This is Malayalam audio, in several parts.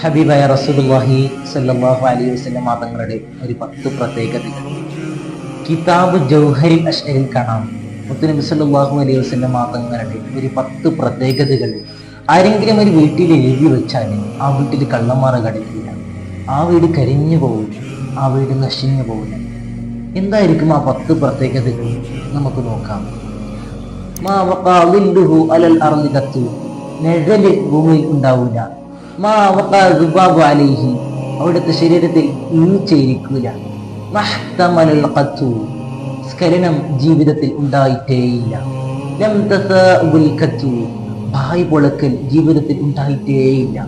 ഹബീബായ റസൂലുള്ളാഹി സല്ലല്ലാഹു അലൈഹി വസല്ലം തങ്ങളുടെ ഒരു പത്ത് പ്രത്യേകതകൾ. കിതാബ് ജൗഹരിൽ അഷ്അരിൽ കാണാം. മുത്തുനബി സല്ലല്ലാഹു അലൈഹി വസല്ലം തങ്ങളുടെ ഒരു പത്ത് പ്രത്യേകതകൾ. ആരെങ്കിലും ഒരു വീട്ടിൽ എഴുതി വെച്ചാൽ ആ വീട്ടിൽ കള്ളന്മാർ കടക്കില്ല. ആ വീട് കരിഞ്ഞു പോവില്ല ആ വീട് നശിഞ്ഞു പോവില്ല എന്തായിരിക്കും ആ പത്ത് പ്രത്യേകതകൾ? നമുക്ക് നോക്കാം. മാ അലൽ അർദി നിഴൽ ഭൂമിയിൽ ഉണ്ടാവില്ല. മാ അലൈഹി. അവിടുത്തെ ശരീരത്തിൽ ഈച്ചയിരിക്കൂല മഹ്തമലൽ ഖത്തു സ്ഖലനം ജീവിതത്തിൽ ഉണ്ടായിട്ടേയില്ല. ലം ഖത്തു ഭായ് പൊളക്കൽ ജീവിതത്തിൽ ഉണ്ടായിട്ടേയില്ല.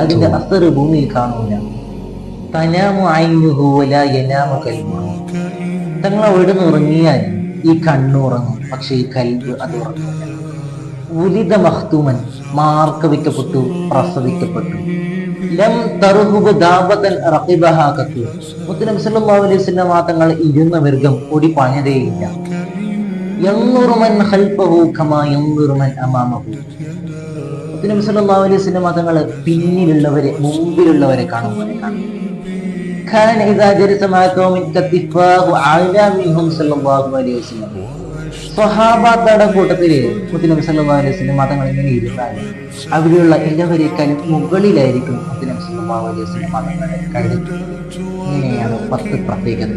അതിന്റെ അസറ് ഭൂമിയിൽ കാണൂല. തങ്ങൾ അവിടെ നിന്ന് ഉറങ്ങിയാൽ ഈ കണ്ണുറങ്ങും. പക്ഷെ ഈ കൽബ് അത് ഉറങ്ങില്ല ഉലിത മഹ്തൂമൻ മാർക്കവിക്കപ്പെട്ടു പ്രസവിക്കപ്പെട്ടു ലം തറുഹുബ് ദാബതൻ റഖിബഹാ കത്തു മുത്തനബി സല്ലല്ലാഹു അലൈഹി വസല്ലം തങ്ങൾ ഇരുന്ന വർഗം ഒടി പണിതേയില്ല യൻറുമൻ ഖൽഫഹു കമാ യൻറുമൻ അമാമഹു മുത്തനബി സല്ലല്ലാഹു അലൈഹി വസല്ലം തങ്ങൾ പിന്നിലുള്ളവരെ മുമ്പിലുള്ളവരെ കാണും പോലെ കാണും كان إذا جلس مع قوم كتفاه أعلى منهم صلى الله عليه وسلم സ്വഹാബാത്തയുടെ കൂട്ടത്തിൽ മുത്തനബി സല്ലാ മതങ്ങൾ ഇങ്ങനെ ഇരുന്നാൽ അവിടെയുള്ള എല്ലാവരേക്കാളും മുകളിലായിരിക്കും മുത്തനബി സല്ലാ മതങ്ങൾ കഴിഞ്ഞിട്ട് ഇങ്ങനെയാണ് പത്ത് പ്രത്യേകത.